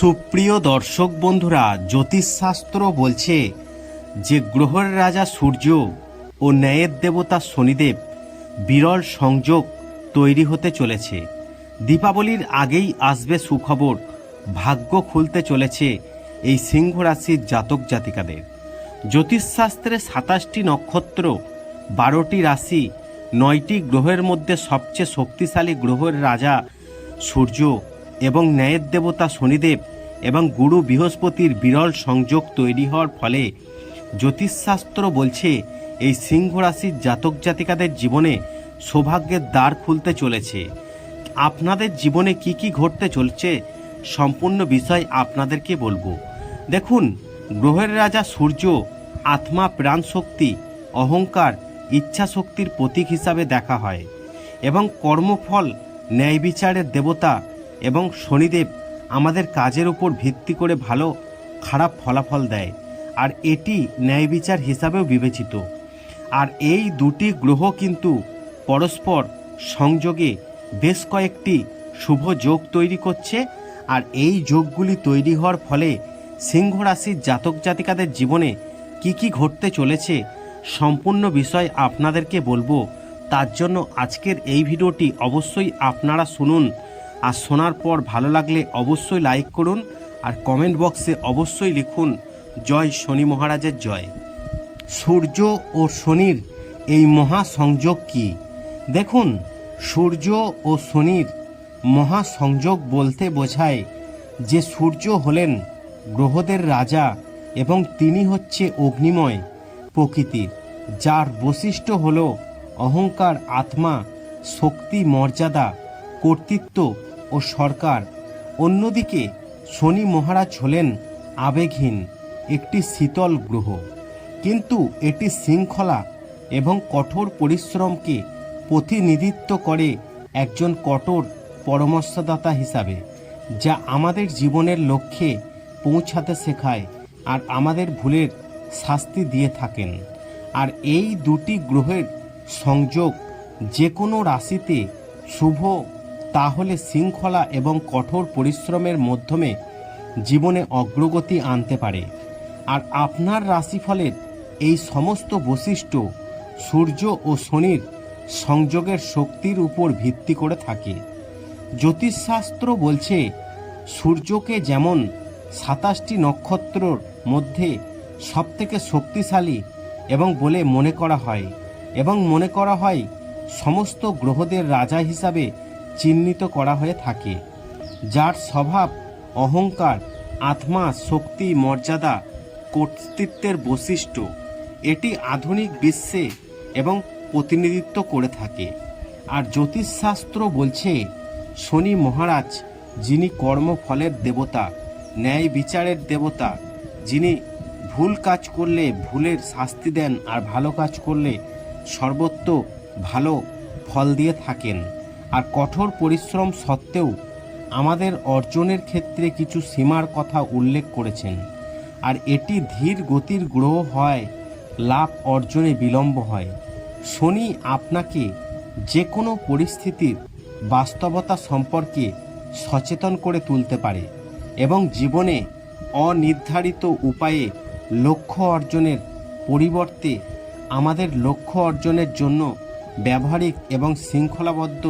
সুপ্রিয় দর্শক বন্ধুরা, জ্যোতিষশাস্ত্র বলছে যে গ্রহের রাজা সূর্য ও ন্যায়ের দেবতা শনিদেব বিরল সংযোগ তৈরি হতে চলেছে। দীপাবলির আগেই আসবে সুখবর, ভাগ্য খুলতে চলেছে এই সিংহ রাশির জাতক জাতিকাদের। জ্যোতিষশাস্ত্রে সাতাশটি নক্ষত্র, বারোটি রাশি, নয়টি গ্রহের মধ্যে সবচেয়ে শক্তিশালী গ্রহের রাজা সূর্য। এবং ন্যায়ের দেবতা শনিদেব এবং গুরু বৃহস্পতির বিরল সংযোগ তৈরি হওয়ার ফলে জ্যোতিষশাস্ত্র বলছে, এই সিংহ রাশির জাতক জাতিকাদের জীবনে সৌভাগ্যের দ্বার খুলতে চলেছে। আপনাদের জীবনে কি কি ঘটতে চলছে সম্পূর্ণ বিষয় আপনাদেরকে বলব। দেখুন, গ্রহের রাজা সূর্য আত্মা প্রাণ শক্তি, অহংকার, ইচ্ছা শক্তির প্রতীক হিসাবে দেখা হয় এবং কর্মফল, ন্যায় বিচারের দেবতা এবং শনিদেব আমাদের কাজের উপর ভিত্তি করে ভালো, খারাপ ফলাফল দেয়, আর এটি ন্যায় বিচার হিসাবেও বিবেচিত। আর এই দুটি গ্রহ কিন্তু পরস্পর সংযোগে বেশ কয়েকটি শুভ যোগ তৈরি করছে, আর এই যোগগুলি তৈরি হওয়ার ফলে সিংহ রাশির জাতক জাতিকাদের জীবনে কি কি ঘটতে চলেছে সম্পূর্ণ বিষয় আপনাদেরকে বলব। তার জন্য আজকের এই ভিডিওটি অবশ্যই আপনারা শুনুন। আর শোনার পর ভালো লাগলে অবশ্যই লাইক করুন আর কমেন্ট বক্সে অবশ্যই লিখুন, জয় শনি মহারাজের জয়। সূর্য ও শনির এই মহা সংযোগ কি? দেখুন, সূর্য ও শনির মহা সংযোগ বলতে বোঝায় যে সূর্য হলেন গ্রহদের রাজা এবং তিনি হচ্ছে অগ্নিময় প্রকৃতির, যার বৈশিষ্ট্য হল অহংকার, আত্মা, শক্তি, মর্যাদা, কর্তৃত্ব ও সরকার। অন্যদিকে শনি মহারাজ হলেন আবেগহীন, একটি শীতল গ্রহ। কিন্তু এটি শৃঙ্খলা এবং কঠোর পরিশ্রমকে প্রতিনিধিত্ব করে একজন কঠোর পরামর্শদাতা হিসাবে, যা আমাদের জীবনের লক্ষ্যে পৌঁছাতে শেখায় আর আমাদের ভুলের শাস্তি দিয়ে থাকেন। আর এই দুটি গ্রহের সংযোগ যে কোনো রাশিতে শুভ তাহলে শৃঙ্খলা এবং কঠোর পরিশ্রমের মাধ্যমে জীবনে অগ্রগতি আনতে পারে। আর আপনার রাশিফলের এই সমস্ত বৈশিষ্ট্য সূর্য ও শনির সংযোগের শক্তির উপর ভিত্তি করে থাকে। জ্যোতিষশাস্ত্র বলছে, সূর্যকে যেমন সাতাশটি নক্ষত্রর মধ্যে সবথেকে শক্তিশালী এবং বলে মনে করা হয়, এবং মনে করা হয় সমস্ত গ্রহদের রাজা হিসাবে চিহ্নিত করা হয়ে থাকে, যার স্বভাব অহংকার, আত্মা, শক্তি, মর্যাদা, কর্তৃত্বের বৈশিষ্ট্য। এটি আধুনিক বিশ্বে এবং প্রতিনিধিত্ব করে থাকে। আর জ্যোতিষশাস্ত্র বলছে, শনি মহারাজ, যিনি কর্মফলের দেবতা, ন্যায় বিচারের দেবতা, যিনি ভুল কাজ করলে ভুলের শাস্তি দেন আর ভালো কাজ করলে সর্বত্র ভালো ফল দিয়ে থাকেন। আর কঠোর পরিশ্রম সত্ত্বেও আমাদের অর্জনের ক্ষেত্রে কিছু সীমার কথা উল্লেখ করেছেন। আর এটি ধীর গতির গ্রহ হয়, লাভ অর্জনে বিলম্ব হয়। শনি আপনাকে যে কোনো পরিস্থিতির বাস্তবতা সম্পর্কে সচেতন করে তুলতে পারে এবং জীবনে অনির্ধারিত উপায়ে লক্ষ্য অর্জনের পরিবর্তে আমাদের লক্ষ্য অর্জনের জন্য ব্যবহারিক এবং শৃঙ্খলাবদ্ধ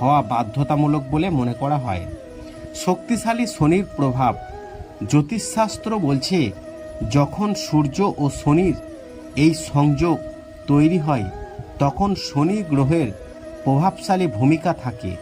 হওয়া বাধ্যতামূলক বলে মনে করা হয়। শক্তিশালী শনির প্রভাব জ্যোতিষশাস্ত্র বলছে, যখন সূর্য ও শনির এই সংযোগ তৈরি হয়, তখন শনি গ্রহের প্রভাবশালী ভূমিকা থাকে।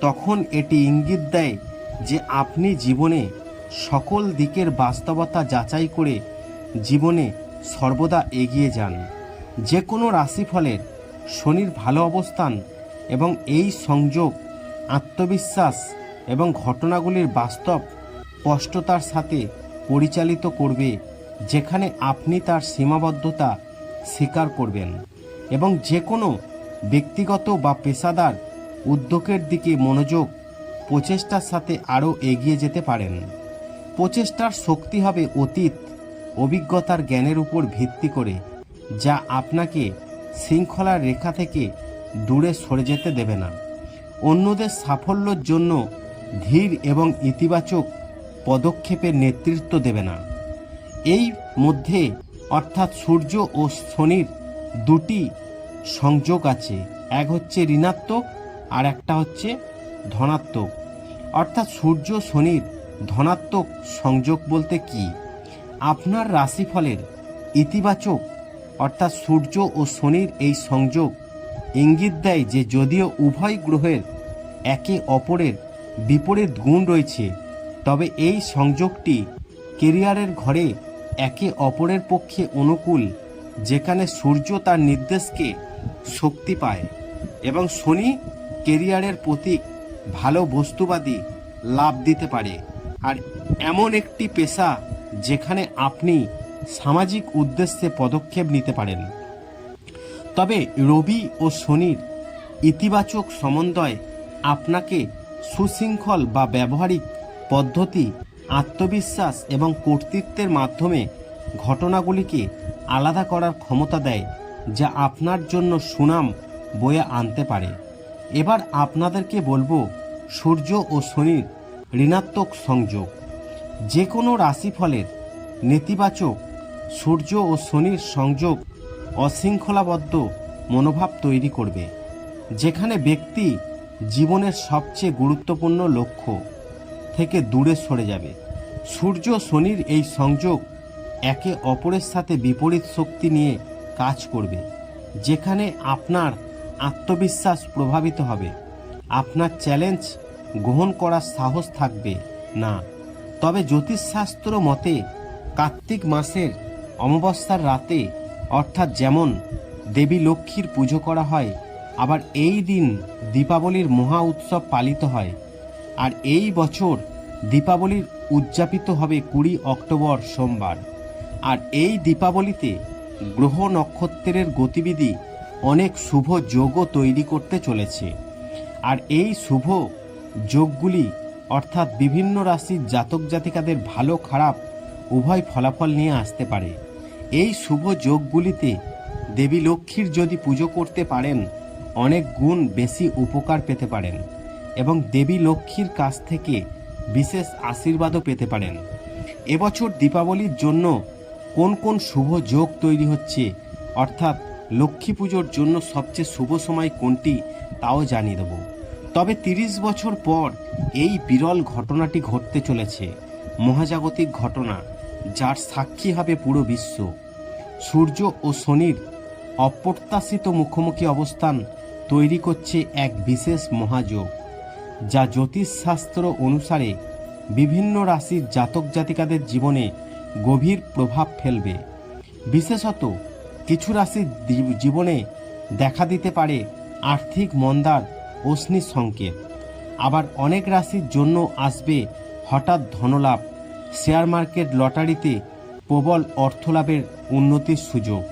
তখন এটি ইঙ্গিত দেয় যে আপনি জীবনে সকল দিকের বাস্তবতা যাচাই করে জীবনে সর্বদা এগিয়ে যান। যে কোনো রাশিফলের শনির ভালো অবস্থান এবং এই সংযোগ, আত্মবিশ্বাস এবং ঘটনাগুলির বাস্তব স্পষ্টতার সাথে পরিচালিত করবে যেখানে আপনি তার সীমাবদ্ধতা স্বীকার করবেন এবং যে কোনো ব্যক্তিগত বা পেশাদার উদ্যোগের দিকে মনোযোগ প্রচেষ্টার সাথে আরও এগিয়ে যেতে পারেন। প্রচেষ্টার শক্তি হবে অতীত, অভিজ্ঞতার জ্ঞানের উপর ভিত্তি করে, যা আপনাকে শৃঙ্খলার রেখা থেকে দূরে সরে যেতে দেবে না। অন্যদের সাফল্যের জন্য ধীর এবং ইতিবাচক পদক্ষেপের নেতৃত্ব দেবে না। এই মধ্যে অর্থাৎ সূর্য ও শনির দুটি সংযোগ আছে। এক হচ্ছে ঋণাত্মক আর একটা হচ্ছে ধনাত্মক। অর্থাৎ সূর্য শনির ধনাত্মক সংযোগ বলতে কি? আপনার রাশিফলের ইতিবাচক অর্থাৎ সূর্য ও শনির এই সংযোগ ইঙ্গিত দেয় যে যদিও উভয় গ্রহের একে অপরের বিপরীত গুণ রয়েছে, তবে এই সংযোগটি কেরিয়ারের ঘরে একে অপরের পক্ষে অনুকূল, যেখানে সূর্য তার নির্দেশকে শক্তি পায় এবং শনি কেরিয়ারের প্রতীক, ভালো বস্তুবাদী লাভ দিতে পারে। আর এমন একটি পেশা যেখানে আপনি সামাজিক উদ্দেশ্যে পদক্ষেপ নিতে পারেন। তবে রবি ও শনির ইতিবাচক সমন্বয় আপনাকে সুশৃঙ্খল বা ব্যবহারিক পদ্ধতি, আত্মবিশ্বাস এবং কর্তৃত্বের মাধ্যমে ঘটনাগুলিকে আলাদা করার ক্ষমতা দেয়, যা আপনার জন্য সুনাম বয়ে আনতে পারে। এবার আপনাদেরকে বলব সূর্য ও শনির ঋণাত্মক সংযোগ। যে কোনো রাশিফলের নেতিবাচক সূর্য ও শনির সংযোগ অশৃঙ্খলাবদ্ধ মনোভাব তৈরি করবে, যেখানে ব্যক্তি জীবনের সবচেয়ে গুরুত্বপূর্ণ লক্ষ্য থেকে দূরে সরে যাবে। সূর্য শনির এই সংযোগ একে অপরের সাথে বিপরীত শক্তি নিয়ে কাজ করবে, যেখানে আপনার আত্মবিশ্বাস প্রভাবিত হবে। আপনার চ্যালেঞ্জ গ্রহণ করার সাহস থাকবে না। তবে জ্যোতিষশাস্ত্র মতে কার্তিক মাসের অমাবস্যার রাতে অর্থাৎ যেমন দেবী লক্ষ্মীর পুজো করা হয়, আবার এই দিন দীপাবলির মহা উৎসব পালিত হয়। আর এই বছর দীপাবলির উদযাপিত হবে কুড়ি অক্টোবর সোমবার। আর এই দীপাবলিতে গ্রহ নক্ষত্রের গতিবিধি অনেক শুভ যোগও তৈরি করতে চলেছে। আর এই শুভ যোগগুলি অর্থাৎ বিভিন্ন রাশির জাতক জাতিকাদের ভালো খারাপ উভয় ফলাফল নিয়ে আসতে পারে। এই শুভ যোগগুলিতে দেবী লক্ষ্মীর যদি পুজো করতে পারেন, অনেক গুণ বেশি উপকার পেতে পারেন এবং দেবী লক্ষ্মীর কাছ থেকে বিশেষ আশীর্বাদও পেতে পারেন। এবছর দীপাবলির জন্য কোন কোন শুভ যোগ তৈরি হচ্ছে, অর্থাৎ লক্ষ্মী পুজোর জন্য সবচেয়ে শুভ সময় কোনটি তাও জানিয়ে দেব। তবে তিরিশ বছর পর এই বিরল ঘটনাটি ঘটতে চলেছে, মহাজাগতিক ঘটনা। যার সাক্ষী হবে পুরো বিশ্ব। সূর্য ও শনির অপ্রত্যাশিত মুখোমুখি অবস্থান তৈরি করছে এক বিশেষ মহাযোগ, যা জ্যোতিষশাস্ত্র অনুসারে বিভিন্ন রাশির জাতক জাতিকাদের জীবনে গভীর প্রভাব ফেলবে। বিশেষত কিছু রাশির জীবনে দেখা দিতে পারে আর্থিক মন্দার অশ্নি সংকেত আবার অনেক রাশির জন্য আসবে হঠাৎ ধনলাভ। শেয়ার মার্কেট লটারিতে প্রবল অর্থলাভের উন্নতির সুযোগ।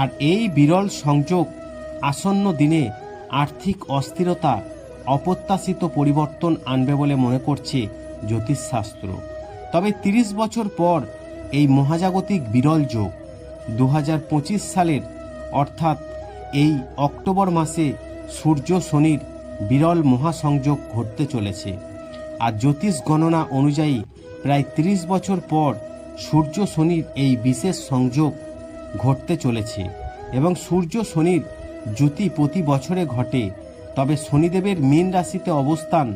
আর এই বিরল সংযোগ আসন্ন দিনে আর্থিক অস্থিরতা অপ্রত্যাশিত পরিবর্তন আনবে বলে মনে করছে জ্যোতিষশাস্ত্র। তবে তিরিশ বছর পর এই মহাজাগতিক বিরল যোগ দু হাজার পঁচিশ সালের, অর্থাৎ এই অক্টোবর মাসে সূর্য শনির বিরল মহাসংযোগ ঘটতে চলেছে। আর জ্যোতিষ গণনা অনুযায়ী প্রায় ৩০ বছর পর সূর্য শনির এই বিশেষ সংযোগ ঘটতে চলেছে এবং সূর্য শনির জ্যোতি প্রতি বছরে ঘটে। তবে শনিদেবের মীন রাশিতে অবস্থান,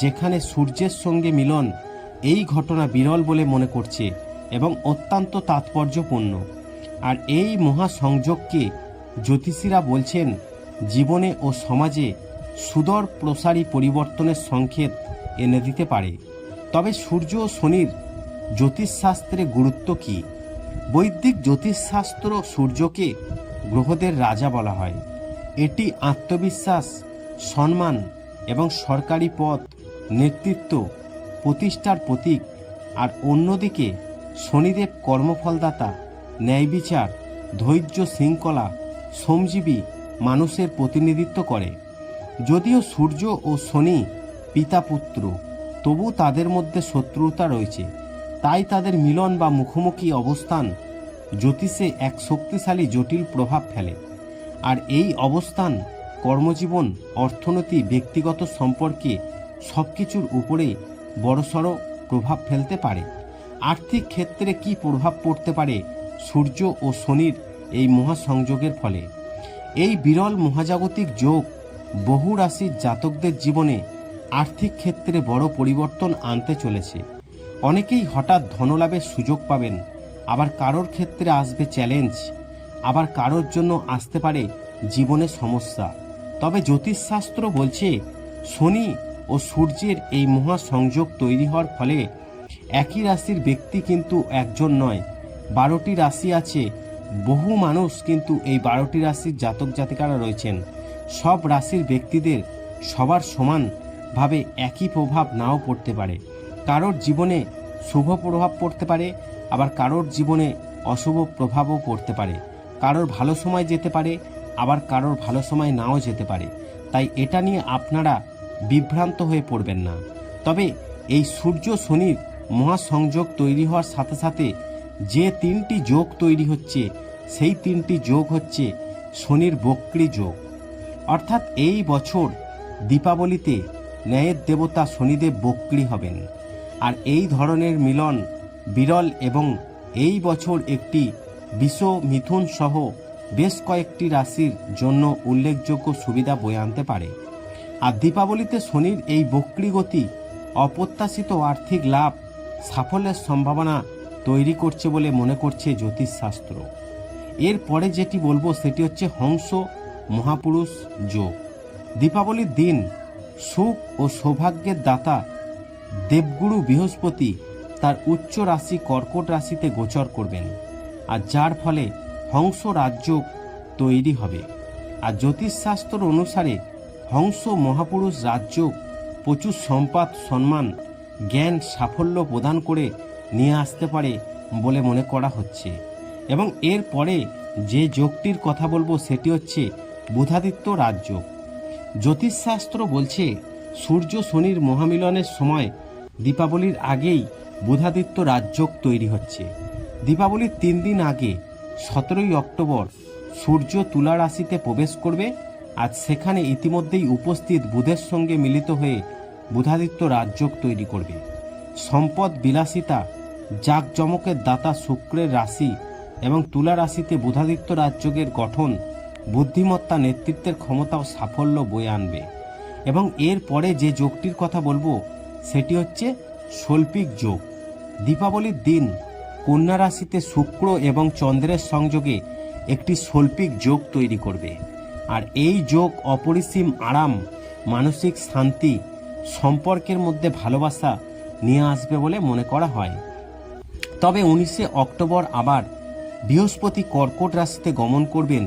যেখানে সূর্যের সঙ্গে মিলন, এই ঘটনা বিরল বলে মনে করছে এবং অত্যন্ত তাৎপর্যপূর্ণ। আর এই মহাসংযোগকে জ্যোতিষীরা বলছেন, জীবনে ও সমাজে সুদর প্রসারী পরিবর্তনের সংকেত এনে দিতে পারে। তবে সূর্য ও শনির জ্যোতিষশাস্ত্রে গুরুত্ব কি? বৈদিক জ্যোতিষশাস্ত্র সূর্যকে গ্রহদের রাজা বলা হয়। এটি আত্মবিশ্বাস, সম্মান এবং সরকারি পদ, নেতৃত্ব, প্রতিষ্ঠার প্রতীক আর অন্যদিকে শনিদেব কর্মফলদাতা ন্যায় বিচার ধৈর্য শৃঙ্খলা, শ্রমজীবী মানুষের প্রতিনিধিত্ব করে। যদিও সূর্য ও শনি পিতা পুত্র তবু তাদের মধ্যে শত্রুতা রয়েছে। তাই তাদের মিলন বা মুখোমুখি অবস্থান জ্যোতিষে এক শক্তিশালী জটিল প্রভাব ফেলে। আর এই অবস্থান, কর্মজীবন, অর্থনীতি, ব্যক্তিগত সম্পর্কে সব কিছুর উপরে বড়সড় প্রভাব ফেলতে পারে। আর্থিক ক্ষেত্রে কি প্রভাব পড়তে পারে সূর্য ও শনির এই মহাসংযোগের ফলে? এই বিরল মহাজাগতিক যোগ বহু রাশির জাতকদের জীবনে আর্থিক ক্ষেত্রে বড় পরিবর্তন আনতে চলেছে। অনেকেই হঠাৎ ধনলাভের সুযোগ পাবেন, আবার কারোর ক্ষেত্রে আসবে চ্যালেঞ্জ, আবার কারোর জন্য আসতে পারে জীবনে সমস্যা। তবে জ্যোতিষশাস্ত্র বলছে, শনি ও সূর্যের এই মহাসংযোগ তৈরি হওয়ার ফলে একই রাশির ব্যক্তি কিন্তু একজন নয়, বারোটি রাশি আছে। বহু মানুষ কিন্তু এই বারোটি রাশির জাতক জাতিকারা রয়েছেন। সব রাশির ব্যক্তিদের সবার সমানভাবে একই প্রভাব নাও পড়তে পারে। কারোর জীবনে শুভ প্রভাব পড়তে পারে, আবার কারোর জীবনে অশুভ প্রভাবও পড়তে পারে। কারোর ভালো সময় যেতে পারে, আবার কারোর ভালো সময় নাও যেতে পারে। তাই এটা নিয়ে আপনারা বিভ্রান্ত হয়ে পড়বেন না। তবে এই সূর্য শনির মহাসংযোগ তৈরি হওয়ার সাথে সাথে যে তিনটি যোগ তৈরি হচ্ছে, সেই তিনটি যোগ হচ্ছে শনির বক্রি যোগ। অর্থাৎ এই বছর দীপাবলিতে ন্যায়ের দেবতা শনিদেব বক্রি হবেন। আর এই ধরনের মিলন বিরল এবং এই বছর একটি বিষ মিথুন সহ বেশ কয়েকটি রাশির জন্য উল্লেখযোগ্য সুবিধা বয়ে আনতে পারে। আর দীপাবলিতে শনির এই বক্রি গতি অপ্রত্যাশিত আর্থিক লাভ সাফল্যের সম্ভাবনা তৈরি করছে বলে মনে করছে জ্যোতিষশাস্ত্র। এরপরে যেটি বলব সেটি হচ্ছে হংস মহাপুরুষ যোগ। দীপাবলির দিন সুখ ও সৌভাগ্যের দাতা দেবগুরু বৃহস্পতি তার উচ্চ রাশি কর্কট রাশিতে গোচর করবেন, আর যার ফলে হংস রাজ্য তৈরি হবে। আর জ্যোতিষশাস্ত্র অনুসারে হংস মহাপুরুষ রাজ্য প্রচুর সম্পদ, সম্মান, জ্ঞান, সাফল্য প্রদান করে নিয়ে আসতে পারে বলে মনে করা হচ্ছে। এবং এর পরে যে যোগটির কথা বলব সেটি হচ্ছে বুধাদিত্য রাজ্য। জ্যোতিষশাস্ত্র বলছে, সূর্য শনির মহামিলনের সময় দীপাবলির আগেই বুধাদিত্য রাজযোগ তৈরি হচ্ছে। দীপাবলির তিন দিন আগে, সতেরোই অক্টোবর, সূর্য তুলা রাশিতে প্রবেশ করবে আজ সেখানে ইতিমধ্যেই উপস্থিত বুধের সঙ্গে মিলিত হয়ে বুধাদিত্য রাজযোগ তৈরি করবে। সম্পদ বিলাসিতা, জাকজমকের দাতা শুক্রের রাশি এবং তুলা রাশিতে বুধাদিত্য রাজযোগের গঠন বুদ্ধিমত্তা নেতৃত্বের ক্ষমতা ও সাফল্য বয়ে আনবে। এবং এর পরে যে যোগটির কথা বলব, সেটি হচ্ছে শৈল্পিক যোগ। দীপাবলির দিন কন্যা রাশিতে শুক্র এবং চন্দ্রের সংযোগে একটি শৈল্পিক যোগ তৈরি করবে। আর এই যোগ অপরিসীম আরাম, মানসিক শান্তি, সম্পর্কের মধ্যে ভালোবাসা নিয়ে আসবে বলে মনে করা হয়। তবে উনিশে অক্টোবর আবার বৃহস্পতি কর্কট রাশিতে গমন করবেন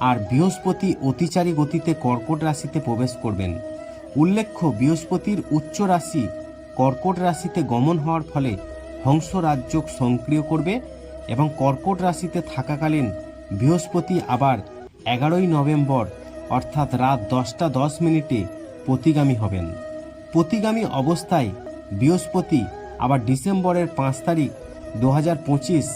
আর বৃহস্পতি অতিচারী গতিতে কর্কট রাশিতে প্রবেশ করবেন। উল্লেখ্য, বৃহস্পতির উচ্চ রাশি কর্কট রাশিতে গমন হওয়ার ফলে হংস রাজ্যক সক্রিয় করবে এবং কর্কট রাশিতে থাকাকালীন বৃহস্পতি আবার এগারোই নভেম্বর, অর্থাৎ রাত দশটা দশ মিনিটে প্রতিগামী হবেন। প্রতিগামী অবস্থায় বৃহস্পতি আবার ডিসেম্বরের পাঁচ তারিখ, দু হাজার পঁচিশ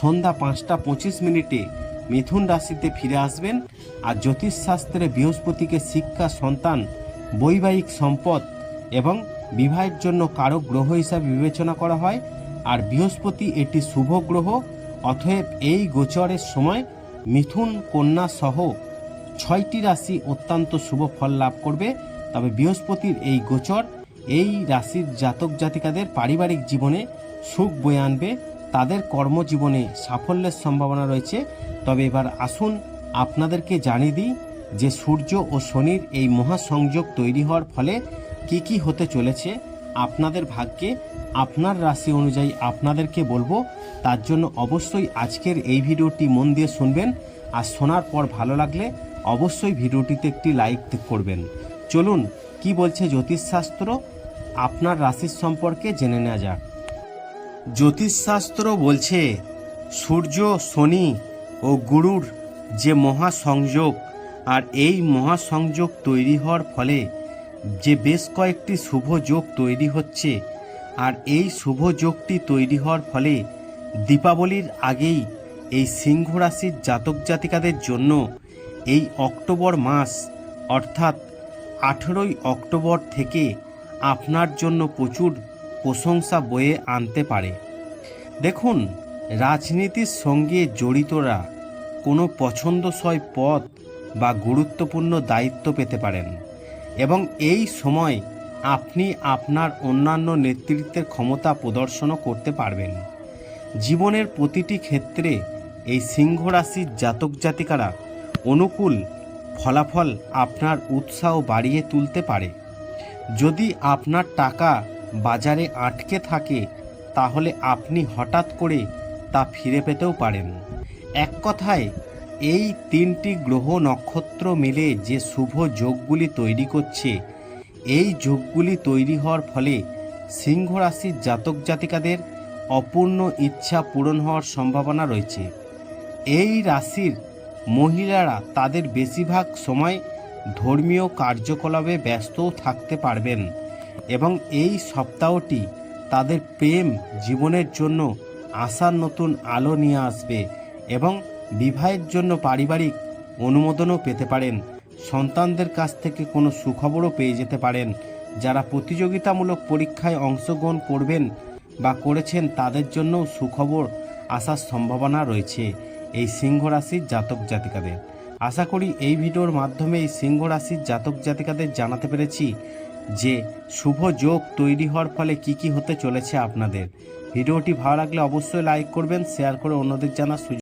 সন্ধ্যা পাঁচটা পঁচিশ মিনিটে মিথুন রাশিতে ফিরে আসবেন আর জ্যোতিষশাস্ত্রে বৃহস্পতিকে শিক্ষা, সন্তান, বৈবাহিক সম্পদ এবং বিবাহের জন্য কারক গ্রহ হিসাবে বিবেচনা করা হয়। আর বৃহস্পতি এটি শুভ গ্রহ, অতএব এই গোচরের সময় মিথুন কন্যা সহ ছয়টি রাশি অত্যন্ত শুভ ফল লাভ করবে। তবে বৃহস্পতির এই গোচর এই রাশির জাতক জাতিকাদের পারিবারিক জীবনে সুখ বয়ে আনবে। তাদের কর্মজীবনে সাফল্যের সম্ভাবনা রয়েছে। তবে এবার আসুন আপনাদেরকে জানিয়ে দিই যে সূর্য ও শনির এই মহাসংযোগ তৈরি হওয়ার ফলে কি কি হতে চলেছে, আপনাদের ভাগ্যে, আপনার রাশি অনুযায়ী আপনাদেরকে বলব। তার জন্য অবশ্যই আজকের এই ভিডিওটি মন দিয়ে শুনবেন। আর শোনার পর ভালো লাগলে অবশ্যই ভিডিওটিতে একটি লাইক করবেন। চলুন, কি বলছে জ্যোতিষশাস্ত্র? আপনার রাশির সম্পর্কে জেনে নেওয়া যাক। জ্যোতিষশাস্ত্র বলছে, সূর্য, শনি ও গুরুর যে মহাসংযোগ আর এই মহাসংযোগ তৈরি হওয়ার ফলে যে বেশ কয়েকটি শুভ যোগ তৈরি হচ্ছে আর এই শুভ যোগটি তৈরি হওয়ার ফলে দীপাবলির আগেই এই সিংহ রাশির জাতক জাতিকাদের জন্য এই অক্টোবর মাস, অর্থাৎ আঠেরোই অক্টোবর থেকে আপনার জন্য প্রচুর প্রশংসা বয়ে আনতে পারে। দেখুন, রাজনীতির সঙ্গে জড়িতরা কোনো পছন্দসই পদ বা গুরুত্বপূর্ণ দায়িত্ব পেতে পারেন এবং এই সময় আপনি আপনার অন্যান্য নেতৃত্বের ক্ষমতা প্রদর্শনও করতে পারবেন। জীবনের প্রতিটি ক্ষেত্রে এই সিংহ রাশির জাতক জাতিকারা অনুকূল ফলাফল আপনার উৎসাহ বাড়িয়ে তুলতে পারে। যদি আপনার টাকা বাজারে আটকে থাকে, তাহলে আপনি হঠাৎ করে তা ফিরে পেতেও পারেন। এক কথায়, এই তিনটি গ্রহ নক্ষত্র মিলে যে শুভ যোগগুলি তৈরি করছে, এই যোগগুলি তৈরি হওয়ার ফলে সিংহ রাশির জাতক জাতিকাদের অপূর্ণ ইচ্ছা পূরণ হওয়ার সম্ভাবনা রয়েছে। এই রাশির মহিলারা তাদের বেশিরভাগ সময় ধর্মীয় কার্যকলাপে ব্যস্তও থাকতে পারবেন। এবং এই সপ্তাহটি তাদের প্রেম জীবনের জন্য আশার নতুন আলো নিয়ে আসবে এবং বিবাহের জন্য পারিবারিক অনুমোদনও পেতে পারেন। সন্তানদের কাছ থেকে কোনো সুখবরও পেয়ে যেতে পারেন। যারা প্রতিযোগিতামূলক পরীক্ষায় অংশগ্রহণ করবেন বা করেছেন তাদের জন্যও সুখবর আসার সম্ভাবনা রয়েছে এই সিংহ রাশির জাতক জাতিকাদের। আশা করি এই ভিডিওর মাধ্যমে এই সিংহ রাশির জাতক জাতিকাদের জানাতে পেরেছি। যে শুভ যোগ তৈরি হওয়ার ফলে কি কি হতে চলেছে আপনাদের। ভিডিওটি ভালো লাগলে অবশ্যই লাইক করবেন শেয়ার করে অন্যদের জানার সুযোগ